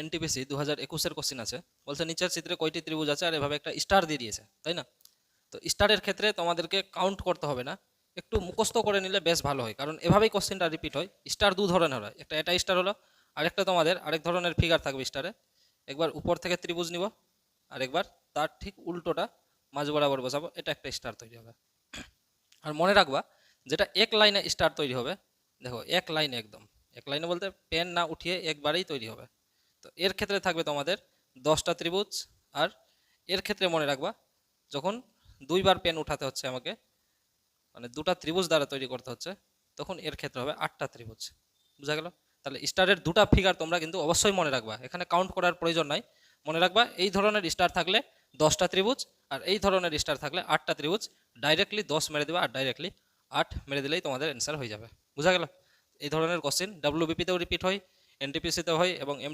NTPC দু হাজার একুশের কোশ্চিন আছে। বলছে, নিচের চিত্রে কয়টি ত্রিভুজ আছে? আর এভাবে একটা স্টার দিয়ে দিয়েছে, তাই না? তো স্টারের ক্ষেত্রে তোমাদেরকে কাউন্ট করতে হবে না। একটু মুখস্থ করে নিলে বেশ ভালো হয়, কারণ এভাবেই কোশ্চেনটা রিপিট হয়। স্টার দু ধরনের হয়, একটা এটা স্টার হলো, আরেকটা তোমাদের, আরেক ধরনের ফিগার থাকবে স্টারে একবার উপর থেকে ত্রিভুজ নিব আর একবার তার ঠিক উল্টোটা মাঝ বরাবর বসাবো, এটা একটা স্টার তৈরি হবে। আর মনে রাখবা, যেটা এক লাইনে স্টার তৈরি হবে, দেখো, এক লাইনে একদম। এক লাইনে বলতে পেন না উঠিয়ে একবারেই তৈরি হবে। তো এর ক্ষেত্রে থাকবে তোমাদের দশটা ত্রিভুজ, আর এর ক্ষেত্রে মনে রাখবা, যখন দুইবার পেন উঠাতে হচ্ছে আমাকে মানে দুটা ত্রিভুজ দ্বারা তৈরি করতে হচ্ছে, তখন এর ক্ষেত্রে হবে আটটা ত্রিভুজ। বুঝা গেল? তাহলে স্টারের দুটা ফিগার তোমরা কিন্তু অবশ্যই মনে রাখবা। এখানে কাউন্ট করার প্রয়োজন নাই। মনে রাখবা, এই ধরনের স্টার থাকলে দশটা ত্রিভুজ, আর এই ধরনের স্টার থাকলে আটটা ত্রিভুজ। ডাইরেক্টলি দশ মেরে দেবে, আর ডাইরেক্টলি আট মেরে দিলেই তোমাদের অ্যান্সার হয়ে যাবে। বুঝা গেল? এই ধরনের কোশ্চেন ডাব্লিউবিপিতেও রিপিট হয় এনটিপিসিতেও হয়, এবং এম